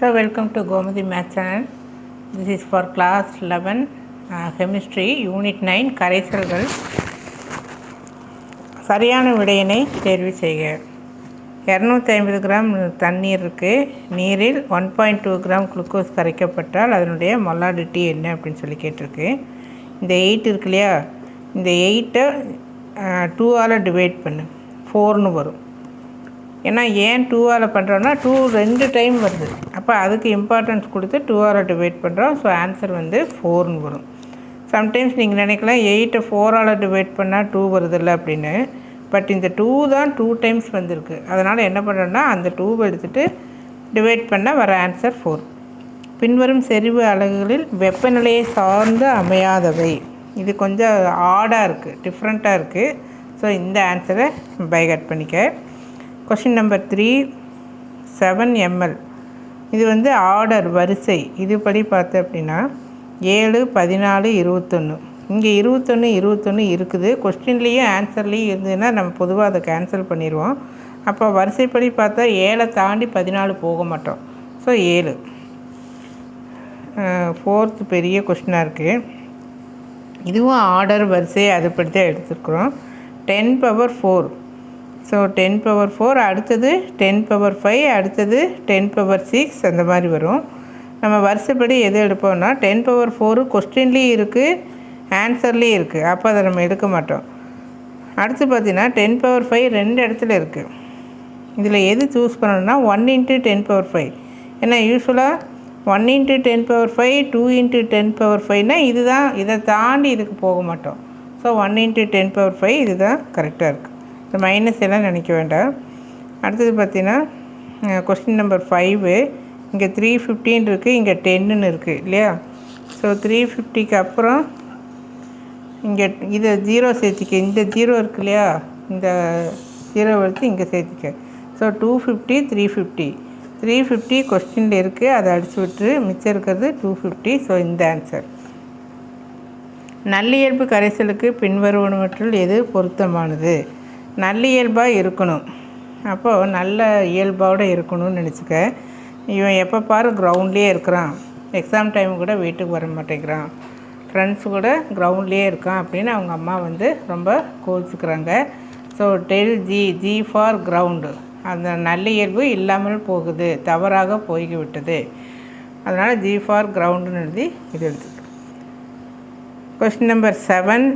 So welcome to Gomadi Math channel. This is for class 11 uh, chemistry unit 9 கரைசல்கள். சரியான விடையினை தேர்வு செய்க. இரநூத்தி ஐம்பது கிராம் தண்ணீர் இருக்குது நீரில் one point two gram glucose கரைக்கப்பட்டால் அதனுடைய மொலாடிட்டி என்ன அப்படின்னு சொல்லி கேட்டிருக்கு. இந்த எயிட் இருக்கு இல்லையா? இந்த எயிட்டை டூவால் டிவைட் பண்ணு. ஃபோர்னு வரும். ஏன்னா ஏன் டூவால் பண்ணுறோன்னா டூ ரெண்டு டைம் வருது. அப்போ அதுக்கு இம்பார்ட்டன்ஸ் கொடுத்து டூவால் டிவைட் பண்ணுறோம் ஸோ ஆன்சர் வந்து ஃபோர்னு வரும். சம்டைம்ஸ் நீங்கள் நினைக்கலாம் எயிட்டை ஃபோரால் டிவைட் பண்ணால் டூ வருதில்ல அப்படின்னு. பட் இந்த டூ தான் டூ டைம்ஸ் வந்திருக்கு. அதனால் என்ன பண்ணுறோன்னா அந்த டூவை எடுத்துகிட்டு டிவைட் பண்ணால் வர ஆன்சர் ஃபோர் பின்வரும் செறிவு அலகுகளில் வெப்பநிலையை சார்ந்து அமையாதவை. இது கொஞ்சம் ஆடாக இருக்குது டிஃப்ரெண்ட்டாக இருக்குது ஸோ இந்த ஆன்சரை பைகட் பண்ணிக்க. Question number three seven ml இது வந்து ஆர்டர் வரிசை. இதுபடி பார்த்து அப்படின்னா ஏழு பதினாலு இருபத்தொன்று இங்கே இருபத்தொன்று இருபத்தொன்று இருக்குது. கொஸ்டின்லேயும் ஆன்சர்லேயும் இருந்ததுன்னா நம்ம பொதுவாக அதை கேன்சல் பண்ணிடுவோம். அப்போ வரிசைப்படி பார்த்தா ஏழை தாண்டி பதினாலு போக மாட்டோம். ஸோ ஏழு. ஃபோர்த்து பெரிய கொஸ்டினாக இருக்குது இதுவும் ஆர்டர் வரிசை அதுபடி தான் எடுத்துருக்குறோம். Ten power four so ten power four அடுத்தது டென் பவர் ஃபைவ் அடுத்தது டென் பவர் சிக்ஸ் அந்த மாதிரி வரும். நம்ம வருஷப்படி எது எடுப்போம்னா டென் பவர் ஃபோரு கொஸ்டின்லேயும் இருக்குது ஆன்சர்லேயும் இருக்குது அப்போ அதை நம்ம எடுக்க மாட்டோம். அடுத்து பார்த்தீங்கன்னா டென் பவர் ஃபைவ் ரெண்டு இடத்துல இருக்குது இதில் எது சூஸ் பண்ணணும்னா one into ten power five ஏன்னா யூஸ்வலாக one into ten power five two into ten power ஃபைவ்னால் இதுதான் இதை தாண்டி இதுக்கு போக மாட்டோம். So one into ten power five இதுதான் கரெக்டாக இருக்குது இந்த மைனஸ் எல்லாம் நினைக்க வேண்டாம் அடுத்தது பார்த்தீங்கன்னா கொஸ்டின் நம்பர் ஃபைவு இங்கே த்ரீ ஃபிஃப்டின்னு இருக்குது இங்கே டென்னுன்னு இருக்குது இல்லையா? ஸோ த்ரீ ஃபிஃப்டிக்கு அப்புறம் இங்கே இதை ஜீரோ சேர்த்திக்க இந்த ஜீரோ இருக்கு இல்லையா? இந்த ஜீரோ எடுத்து இங்கே சேர்த்திக்க. So two fifty three fifty three fifty கொஸ்டினில் இருக்குது அதை அடிச்சு விட்டு மிச்சம் இருக்கிறது டூ ஃபிஃப்டி ஸோ இந்த ஆன்சர் நல்லியல்பு கரைசலுக்கு பின்வருவனவற்றில் எது பொருத்தமானது? நல்லியல்பாக இருக்கணும். அப்போது நல்ல இயல்போடு இருக்கணும்னு நினச்சிக்க. இவன் எப்போ பாரு கிரவுண்ட்லேயே இருக்கிறான். எக்ஸாம் டைம் கூட வீட்டுக்கு வர மாட்டேங்கிறான். ஃப்ரெண்ட்ஸ் கூட கிரவுண்ட்லேயே இருக்கான் அப்படின்னு அவங்க அம்மா வந்து ரொம்ப கோச்சிக்கிறாங்க so del G G for ground அந்த நல்ல இயல்பு இல்லாமல் போகுது. தவறாக போய்விட்டது அதனால் ஜி ஃபார் கிரவுண்டுன்னு எழுதி இது எழுது கொஸ்டின் நம்பர் செவன்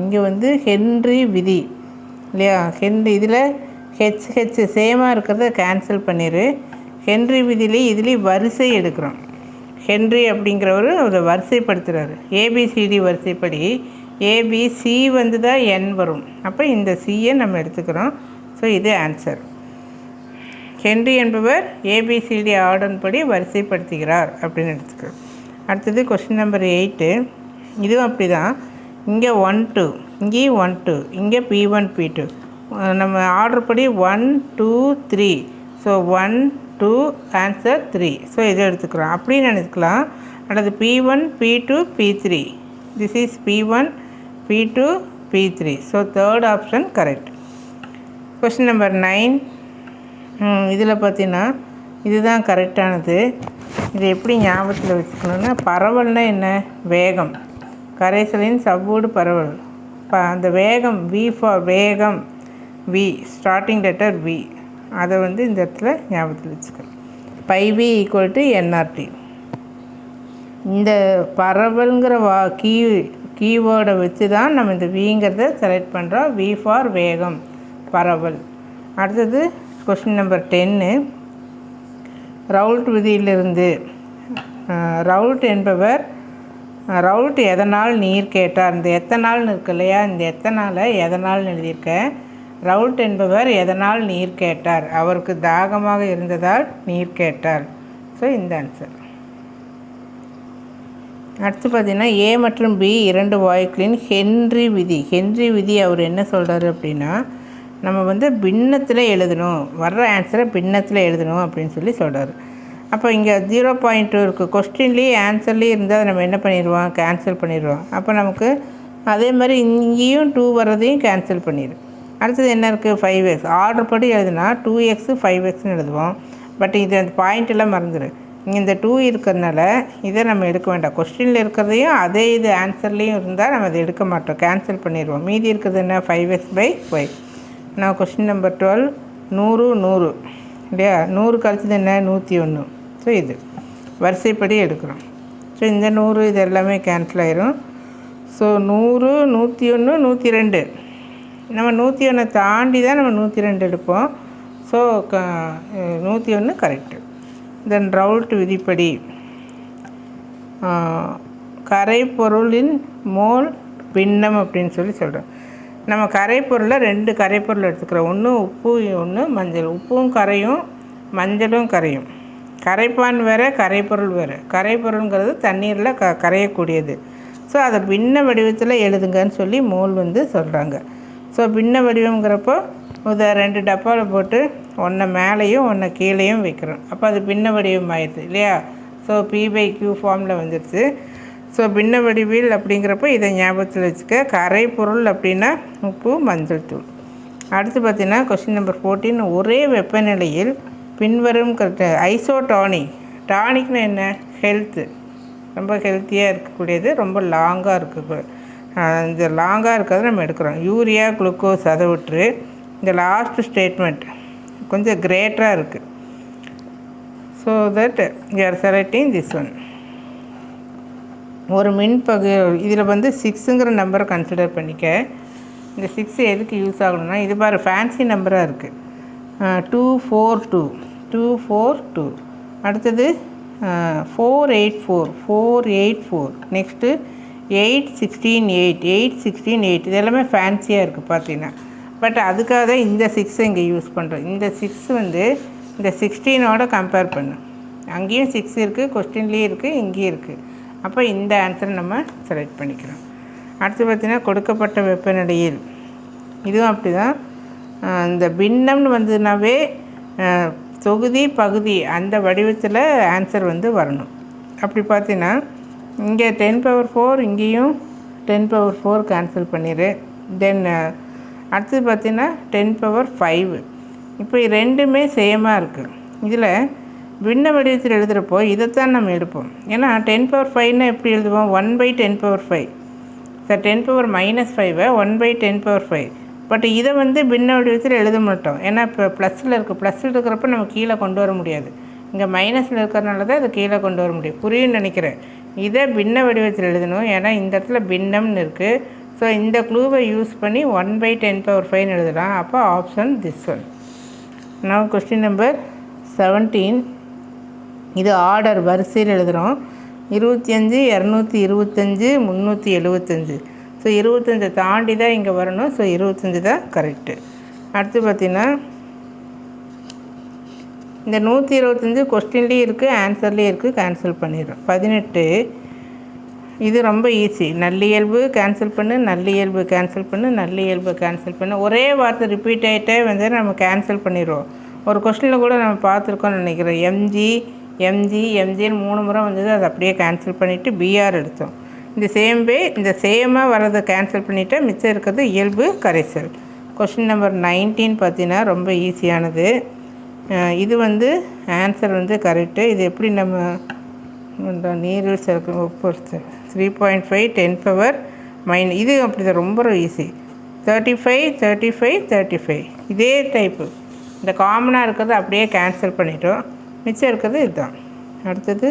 இங்கே வந்து ஹென்ரி விதி இல்லையா? ஹென்ரி இதில் ஹெச் ஹெச் சேமாக இருக்கிறத கேன்சல் பண்ணிடு ஹென்ரி விதிலே இதுலேயும் வரிசை எடுக்கிறோம். ஹென்றி அப்படிங்கிறவர் அதை வரிசைப்படுத்துகிறாரு ஏபிசிடி வரிசைப்படி ஏபிசி வந்து தான் என் வரும். அப்போ இந்த சியை நம்ம எடுத்துக்கிறோம். ஸோ இது ஆன்சர் ஹென்றி என்பவர் ஏபிசிடி ஆர்டர் படி வரிசைப்படுத்துகிறார் அப்படின்னு எடுத்துக்கிறோம். அடுத்தது கொஸ்டின் நம்பர் எயிட்டு இதுவும் அப்படி தான் இங்கே ஒன் டூ இங்கேயும் ஒன் டூ இங்கே பி ஒன் பி டூ நம்ம ஆர்டர் படி one two three so one two answer three so இதை எடுத்துக்கிறோம் அப்படின்னு நினைக்கலாம் அல்லது B one B two B three this is B one B two B three so third option correct question number nine இதில் பார்த்தீங்கன்னா இதுதான் கரெக்டானது இது எப்படி ஞாபகத்தில் வச்சுக்கணுன்னா பரவல்னால் என்ன? வேகம். கரைசலின் சவ்வூடு பரவல். ப அந்த வேகம் வி ஃபார் வேகம் வி ஸ்டார்டிங் லெட்டர் வி அதை வந்து இந்த இடத்துல ஞாபகத்தில் வச்சுக்கணும். P V equal to N R T இந்த பரவல்ங்கிற வா கீ கீவேர்டை வச்சு தான் நம்ம இந்த விங்கிறத செலக்ட் பண்ணுறோம் வி ஃபார் வேகம் பரவல். அடுத்தது கொஷின் நம்பர் டென்னு ரவுல்ட் விதியிலிருந்து ரவுல்ட் என்பவர் ரவுல்ட் எதனால் நீர் கேட்டார்? இந்த எத்தனால்னு இருக்கு இல்லையா? இந்த எத்தனால எதனால் எழுதியிருக்கேன் ரவுல்ட் என்பவர் எதனால் நீர் கேட்டார்? அவருக்கு தாகமாக இருந்ததால் நீர் கேட்டார். ஸோ இந்த ஆன்சர் அடுத்து பார்த்தீங்கன்னா ஏ மற்றும் பி இரண்டு வாயுக்களின் ஹென்றி விதி. ஹென்றி விதி அவர் என்ன சொல்கிறாரு அப்படின்னா நம்ம வந்து பின்னத்தில் எழுதணும். வர்ற ஆன்சரை பின்னத்தில் எழுதணும் அப்படின்னு சொல்லி சொல்கிறார் அப்போ இங்கே ஜீரோ பாயிண்ட் டூ இருக்குது கொஸ்டின்லேயே ஆன்சர்லேயே இருந்தால் நம்ம என்ன பண்ணிடுவோம்? கேன்சல் பண்ணிடுவோம். அப்போ நமக்கு அதே மாதிரி இங்கேயும் டூ வர்றதையும் கேன்சல் பண்ணிடு. அடுத்தது என்ன இருக்குது ஃபைவ் எக்ஸ் ஆர்டர் படி எழுதுனா டூ எக்ஸு ஃபைவ் எக்ஸ்னு எழுதுவோம். பட் இது அந்த பாயிண்ட்டெல்லாம் மறந்துடு இங்கே இந்த டூ இருக்கிறதுனால இதை நம்ம எடுக்க வேண்டாம். கொஸ்டினில் இருக்கிறதையும் அதே இது ஆன்சர்லேயும் இருந்தால் நம்ம அதை எடுக்க மாட்டோம். கேன்சல் பண்ணிடுவோம். மீதி இருக்கிறது என்ன? ஃபைவ் எக்ஸ் பை ஃபைவ் நான் கொஸ்டின் நம்பர் டுவெல் நூறு நூறு. இல்லையா? நூறு கழிச்சது என்ன? நூற்றி ஒன்று. ஸோ இது. வரிசைப்படி எடுக்கிறோம். ஸோ இந்த நூறு இது எல்லாமே கேன்சல் ஆயிரும். ஸோ நூறு நூற்றி ஒன்று நூற்றி ரெண்டு நம்ம நூற்றி ஒன்றை தாண்டி தான் நம்ம நூற்றி ரெண்டு எடுப்போம். ஸோ க நூற்றி ஒன்று கரெக்டு தென் ரவுல்ட் விதிப்படி கரைப்பொருளின் மோல் பின்னம் அப்படின்னு சொல்லி சொல்கிறோம் நம்ம கரைப்பொருளை ரெண்டு கரைப்பொருள் எடுத்துக்கிறோம். ஒன்று உப்பு ஒன்று மஞ்சள். உப்பும் கரையும் மஞ்சளும் கரையும். கரைப்பான் வேறு கரைப்பொருள் வேறு. கரைப்பொருளுங்கிறது தண்ணீரில் க கரையக்கூடியது. ஸோ அதை பின்ன வடிவத்தில் எழுதுங்கன்னு சொல்லி மோல் வந்து சொல்கிறாங்க ஸோ பின்ன வடிவங்கிறப்போ இதை ரெண்டு டப்பாவில் போட்டு ஒன்றை மேலேயும் ஒன்றை கீழேயும் வைக்கிறோம். அப்போ அது பின்ன வடிவம் ஆயிடுது இல்லையா? ஸோ பி பை கியூ ஃபார்மில் வந்துடுச்சு ஸோ பின்ன வடிவில் அப்படிங்கிறப்போ இதை ஞாபகத்தில் வச்சுக்க கரை பொருள் அப்படின்னா உப்பு மஞ்சள் தூள். அடுத்து பார்த்திங்கன்னா கொஸ்டின் நம்பர் ஃபோர்டீன் ஒரே வெப்பநிலையில் பின்வரும் ஐசோடானிக் டானிக்னு என்ன? ஹெல்த்து ரொம்ப ஹெல்த்தியாக இருக்கக்கூடியது ரொம்ப லாங்காக இருக்குது இந்த லாங்காக இருக்கிறத நம்ம எடுக்கிறோம். யூரியா குளுக்கோஸ் அதை விட்டுரு. இந்த லாஸ்ட் ஸ்டேட்மெண்ட் கொஞ்சம் கிரேட்டராக இருக்குது so that are selecting this one ஒரு மின்பகு இதில் வந்து சிக்ஸுங்கிற நம்பரை கன்சிடர் பண்ணிக்க. இந்த சிக்ஸ் எதுக்கு யூஸ் ஆகணும்னா இது பாரு ஃபேன்சி நம்பராக இருக்குது two four two two four two அடுத்தது four eight four four eight four next eight sixteen eight eight sixteen eight இது எல்லாமே ஃபேன்சியாக இருக்குது பார்த்தீங்கன்னா. பட் அதுக்காக தான் இந்த சிக்ஸை இங்கே யூஸ் பண்ணுறோம் இந்த சிக்ஸ் வந்து இந்த சிக்ஸ்டீனோட கம்பேர் பண்ணும் அங்கேயும் சிக்ஸ் இருக்குது கொஸ்டின்லேயும் இருக்குது இங்கேயும் இருக்குது அப்போ இந்த ஆன்சரை நம்ம செலக்ட் பண்ணிக்கிறோம். அடுத்து பார்த்திங்கன்னா கொடுக்கப்பட்ட வெப்பநிலையில். இதுவும் அப்படி தான் இந்த பின்னம்னு வந்ததுனாவே தொகுதி பகுதி அந்த வடிவத்தில் ஆன்சர் வந்து வரணும். அப்படி பார்த்தீங்கன்னா இங்கே டென் பவர் ஃபோர் இங்கேயும் டென் பவர் ஃபோர் கேன்சல் பண்ணிடு தென் அடுத்தது பார்த்தீங்கன்னா டென் பவர் ஃபைவ் இப்போ ரெண்டுமே சேமாக இருக்குது இதில் பின்ன வடிவத்தில் எழுதுகிறப்போ இதைத்தான் நம்ம எடுப்போம். ஏன்னா டென் பவர் ஃபைவ்னா எப்படி எழுதுவோம்? One by ten power five sir ten power minus ஃபைவை one by ten power five but இதை வந்து பின்ன வடிவத்தில் எழுத மாட்டோம். ஏன்னா இப்போ ப்ளஸில் இருக்குது ப்ளஸ்ஸில் இருக்கிறப்ப நம்ம கீழே கொண்டு வர முடியாது. இங்கே மைனஸில் இருக்கிறனால தான் அதை கீழே கொண்டு வர முடியும். புரியும்னு நினைக்கிறேன். இதை பின்ன வடிவத்தில் எழுதணும். ஏன்னா இந்த இடத்துல பின்னம்னு இருக்குது ஸோ இந்த க்ளூவை யூஸ் பண்ணி ஒன் பை டென் பவர் ஃபைவ்னு எழுதலாம். அப்போ ஆப்ஷன் திஸ் ஒன் நான் கொஸ்டின் நம்பர் செவன்டீன் இது ஆர்டர் வரிசையில் எழுதுகிறோம் இருபத்தி அஞ்சு இரநூத்தி இருபத்தஞ்சு முந்நூற்றி எழுபத்தஞ்சு. ஸோ இருபத்தஞ்சை தாண்டி தான் இங்கே வரணும். ஸோ இருபத்தஞ்சி தான் கரெக்டு அடுத்து பார்த்திங்கன்னா இந்த நூற்றி இருபத்தஞ்சு கொஸ்டின்லேயும் இருக்குது ஆன்சர்லேயும் இருக்குது கேன்சல் பண்ணிடுறோம். பதினெட்டு இது ரொம்ப ஈஸி நல்லியல்பு கேன்சல் பண்ணு நல்லியல்பு கேன்சல் பண்ணு நல்லியல்பு கேன்சல் பண்ணு. ஒரே வார்த்தை ரிப்பீட் ஆகிட்டே வந்து நம்ம கேன்சல் பண்ணிடுவோம் ஒரு கொஸ்டினில் கூட நம்ம பார்த்துருக்கோம்னு நினைக்கிறோம் எம்ஜி எம்ஜி எம்ஜின்னு மூணு முறை வந்தது அதை அப்படியே கேன்சல் பண்ணிவிட்டு பிஆர் எடுத்தோம். இந்த சேம் வே இந்த சேமாக வர்றதை கேன்சல் பண்ணிவிட்டு மிச்சம் இருக்கிறது இயல்பு கரைசல். கொஸ்டின் நம்பர் நைன்டீன் பார்த்தீங்கன்னா ரொம்ப ஈஸியானது இது வந்து ஆன்சர் வந்து கரெக்டு இது எப்படி நம்ம இந்த நீரில் சேர்க்க பொறுத்து? Three point five ten power மைன் இது அப்படி தான் ரொம்ப easy thirty five thirty five thirty five இதே டைப்பு இந்த காமனாக இருக்கிறது அப்படியே கேன்சல் பண்ணிட்டோம். மிச்சம் இருக்கிறது இதுதான். அடுத்தது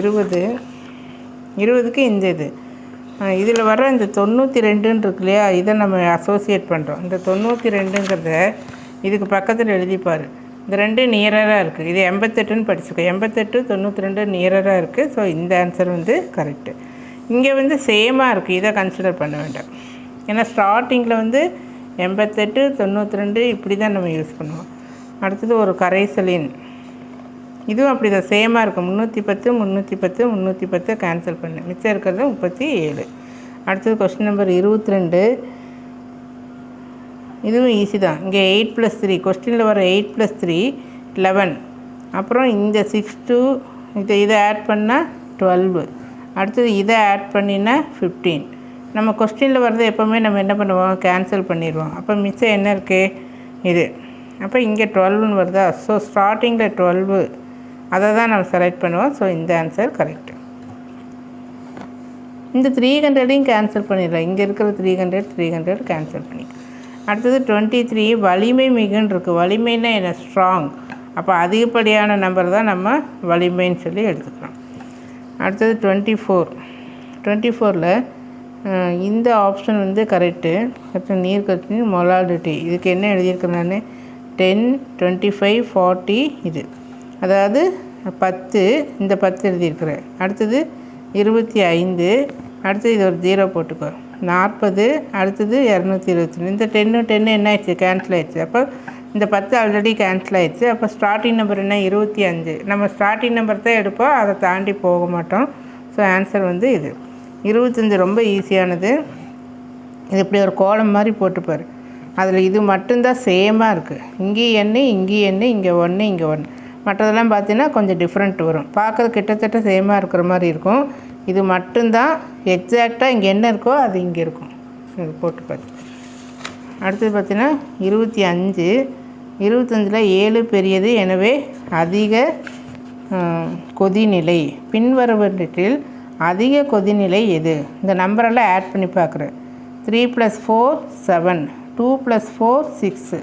இருபது. இருபதுக்கு இந்த இது. இதில் வர இந்த தொண்ணூற்றி ரெண்டுன்னு இருக்கு இல்லையா இதை நம்ம அசோசியேட் பண்ணுறோம் இந்த தொண்ணூற்றி ரெண்டுங்கிறத இதுக்கு பக்கத்தில் எழுதிப்பார். இந்த ரெண்டு நியரராக இருக்குது இது எண்பத்தெட்டுன்னு படிச்சுக்கோ. எண்பத்தெட்டு தொண்ணூற்றி ரெண்டு நியரராக இருக்குது ஸோ இந்த ஆன்சர் வந்து கரெக்டு இங்கே வந்து சேமாக இருக்குது இதை கன்சிடர் பண்ண வேண்டாம். ஏன்னா ஸ்டார்டிங்கில் வந்து எண்பத்தெட்டு தொண்ணூற்றி ரெண்டு இப்படி தான் நம்ம யூஸ் பண்ணுவோம். அடுத்தது ஒரு கரைசலின். இதுவும் அப்படி தான் சேமாக இருக்கும். முந்நூற்றி பத்து முந்நூற்றி பத்து முந்நூற்றி பத்து கேன்சல் பண்ணு. மிச்சம் இருக்கிறது முப்பத்தி ஏழு. அடுத்தது கொஸ்டின் நம்பர் இருபத்தி ரெண்டு. இதுவும் ஈஸி தான். இங்கே எயிட் ப்ளஸ் த்ரீ கொஸ்டினில் வர எயிட் ப்ளஸ் த்ரீ லெவன் அப்புறம் இந்த சிக்ஸ் டூ இதை இதை ஆட் பண்ணால் டுவெல்வு அடுத்தது இதை ஆட் பண்ணினா ஃபிஃப்டீன் நம்ம கொஸ்டினில் வர்றது எப்போவுமே நம்ம என்ன பண்ணுவோம்? கேன்சல் பண்ணிடுவோம். அப்போ மிச்சம் என்ன இருக்குது இது. அப்போ இங்கே டுவெல்வுன்னு வருதா? ஸோ ஸ்டார்டிங்கில் டுவெல்வு அதை தான் நம்ம செலக்ட் பண்ணுவோம். ஸோ இந்த ஆன்சர் கரெக்ட் இந்த த்ரீ ஹண்ட்ரடையும் கேன்சல் பண்ணிடலாம். இங்கே இருக்கிற three hundred three hundred cancel பண்ணி. அடுத்தது டுவெண்ட்டி த்ரீ வலிமை மிகுன்னு இருக்குது வலிமைன்னா என்ன? ஸ்ட்ராங் அப்போ அதிகப்படியான நம்பர் தான் நம்ம வலிமைன்னு சொல்லி எடுத்துக்கலாம். அடுத்தது டுவெண்ட்டி ஃபோர் டுவெண்ட்டி ஃபோரில் இந்த ஆப்ஷன் வந்து கரெக்டு அடுத்து நீர் கட்சி மொலாலிட்டி. இதுக்கு என்ன எழுதியிருக்கேன் நான்? டென் டுவெண்ட்டி ஃபைவ் ஃபார்ட்டி இது. அதாவது பத்து இந்த பத்து எழுதியிருக்கிறேன். அடுத்தது இருபத்தி ஐந்து அடுத்தது இது ஒரு ஜீரோ போட்டுக்கோ. நாற்பது அடுத்தது இரநூத்தி இருபத்தி இந்த டென்னு டென்னு என்ன ஆயிடுச்சு? கேன்சல் ஆயிடுச்சு. அப்போ இந்த பத்து ஆல்ரெடி கேன்சல் ஆயிடுச்சு. அப்போ ஸ்டார்டிங் நம்பர் என்ன? இருபத்தி அஞ்சு நம்ம ஸ்டார்டிங் நம்பர் தான் எடுப்போம். அதை தாண்டி போக மாட்டோம். ஸோ ஆன்சர் வந்து இது. இருபத்தஞ்சி ரொம்ப ஈஸியானது இது இப்படி ஒரு கோலம் மாதிரி போட்டுப்பார். அதில் இது மட்டும்தான் சேமாக இருக்குது இங்கேயும் எண்ணு இங்கேயும் எண்ணு இங்கே ஒன்று இங்கே ஒன்று மற்றதெல்லாம் பார்த்தீங்கன்னா கொஞ்சம் டிஃப்ரெண்ட் வரும். பார்க்கறது கிட்டத்தட்ட சேமாக இருக்கிற மாதிரி இருக்கும். இது மட்டும்தான் எக்ஸாக்டாக இங்கே என்ன இருக்கோ அது இங்கே இருக்கும். இது போட்டு பார்த்து அடுத்தது பார்த்திங்கன்னா இருபத்தி அஞ்சு. இருபத்தஞ்சில் ஏழு பெரியது. எனவே அதிக கொதிநிலை. பின்வருவற்றில் அதிக கொதிநிலை எது? இந்த நம்பரெல்லாம் ஆட் பண்ணி பார்க்குறேன். Three plus four seven two plus four six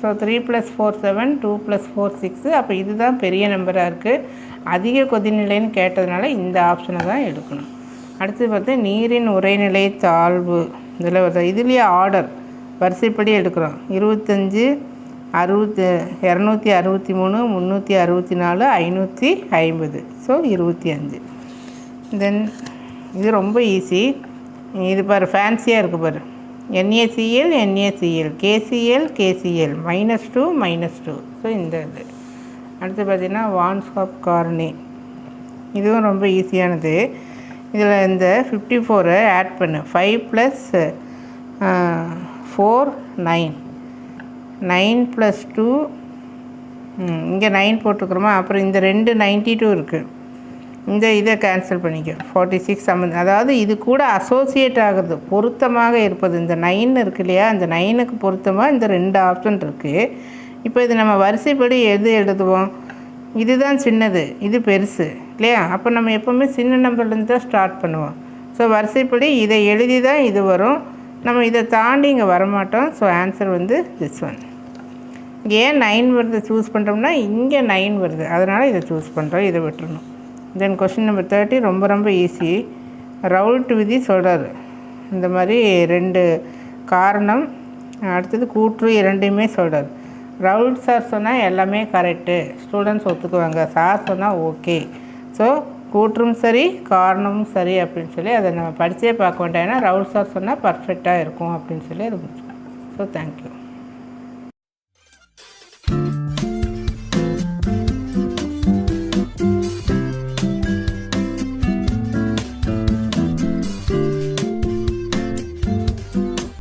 so three plus four seven two plus four six அப்போ இதுதான் பெரிய நம்பராக இருக்குது அதிக கொதிநிலைன்னு கேட்டதுனால இந்த ஆப்ஷனை தான் எடுக்கணும். அடுத்து பார்த்து நீரின் உரைநிலை தாழ்வு இதில் வருது இதுலேயே ஆர்டர் வரிசைப்படி எடுக்கிறோம். இருபத்தஞ்சி அறுபத்து இரநூத்தி அறுபத்தி மூணு முந்நூற்றி அறுபத்தி நாலு ஐநூற்றி ஐம்பது. ஸோ இருபத்தி அஞ்சு. தென் இது ரொம்ப ஈஸி இது பாரு ஃபேன்சியாக இருக்குது பாரு. NACL NACL KCL KCL minus two minus two so இந்த இது. அடுத்து பார்த்திங்கன்னா வான்ஸ்காப் கார்னி இதுவும் ரொம்ப ஈஸியானது இதில் இந்த ஃபிஃப்டி ஃபோரை ஆட் பண்ணு. Five plus four nine nine plus two இங்கே நைன் போட்டுக்கிறோமா? அப்புறம் இந்த ரெண்டு நைன்ட்டி டூ இருக்குது இந்த இதை கேன்சல் பண்ணிக்க. ஃபார்ட்டி சிக்ஸ் சம்மந்த அதாவது இது கூட அசோசியேட் ஆகுது பொருத்தமாக இருப்பது. இந்த நைன் இருக்கு இல்லையா? இந்த நைனுக்கு பொருத்தமாக இந்த ரெண்டு ஆப்ஷன் இருக்குது இப்போ இது நம்ம வரிசைப்படி எது எழுதுவோம்? இதுதான் சின்னது. இது பெருசு. இல்லையா? அப்போ நம்ம எப்போவுமே சின்ன நம்பர்லேருந்து தான் ஸ்டார்ட் பண்ணுவோம். ஸோ வரிசைப்படி இதை எழுதி தான் இது வரும். நம்ம இதை தாண்டி இங்கே வரமாட்டோம். ஸோ ஆன்சர் வந்து திஸ் ஒன் ஏன் நைன் வருது? சூஸ் பண்ணுறோம்னா இங்கே நைன் வருது. அதனால் இதை சூஸ் பண்ணுறோம் இதை விட்டுறணும். தென் கொஷின் நம்பர் தேர்ட்டி ரொம்ப ரொம்ப ஈஸி ரவுல்ட் விதி சொல்கிறாரு இந்த மாதிரி ரெண்டு காரணம். அடுத்தது கூற்று இரண்டையுமே சொல்கிறார் ரவுல்ட் சார் சொன்னால் எல்லாமே கரெக்டு ஸ்டூடெண்ட்ஸ் ஒத்துக்குவாங்க. சார் சொன்னால் ஓகே ஸோ கூற்றும் சரி காரணமும் சரி அப்படின்னு சொல்லி அதை நம்ம படித்தே பார்க்க வேண்டாம். ஏன்னா ரவுல் சார் சொன்னால் பர்ஃபெக்டாக இருக்கும் அப்படின்னு சொல்லி அது முடிச்சுக்கலாம். So thank you